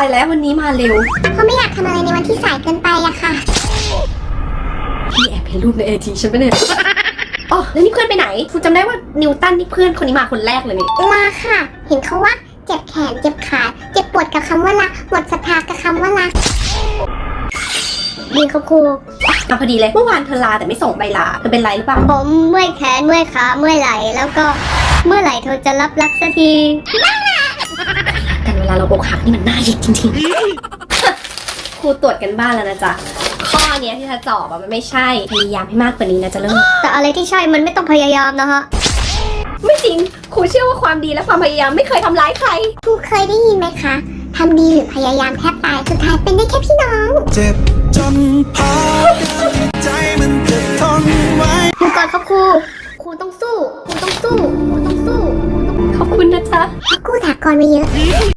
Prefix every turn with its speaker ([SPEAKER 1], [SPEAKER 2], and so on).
[SPEAKER 1] ายแล้ววันนี้มาเร็ว
[SPEAKER 2] เพราะไม่อยากทำอะไรในวันที่สายเกินไปอะค่ะ
[SPEAKER 1] พี่แอบเห็นรูปในไอจีฉันปะเนี่ยอ๋อแล้วนี่เพื่อนไปไหน คุณจำได้ว่านิวตันนี่เพื่อนคนนี้มาคนแรกเลยนี่
[SPEAKER 2] มาค่ะ เห็นเขาว่าเจ็บแขนเจ็บขาเจ็บปวดกับคำว่ารักหมดศรัทธากับคำว่ารักดีครับครู
[SPEAKER 1] มาพอดีเลย เมื่อวานเธอลาแต่ไม่ส่งใบลาเธอเป็นไรหรือเปล่า
[SPEAKER 2] ผมเมื่อยแขนเมื่อยขาเมื่อยไหล่แล้วก็เมื่อไหร่เธอจะรับรักสักที
[SPEAKER 1] อกหักนี่มันน่าหยิกจริงๆ ครูตรวจกันบ้านแล้วนะจ๊ะ ข้อเนี้ยที่เธอตอบอะมันไม่ใช่ พยายามให้มากกว่านี้นะจะเลิก
[SPEAKER 2] แต่อะไรที่ใช่มันไม่ต้องพยายามนะฮะ
[SPEAKER 1] ไม่จริง ครูเชื่อว่าความดีและความพยายามไม่เคยทำร้ายใคร
[SPEAKER 2] ครูเคยได้ยินไหมคะ ทำดีหรือพยายามแทบตายสุดท้ายเป็นได้แค่พี่น้อง
[SPEAKER 3] เจ็บจนพอกันใจมันจะทนไว้
[SPEAKER 2] ครูก่อนครับครู ครูต้องสู้ ครูต้องสู้ ครูต้องสู้
[SPEAKER 1] ขอบคุณนะจ๊ะ
[SPEAKER 2] เพราะกู้ถากรมาเยอะ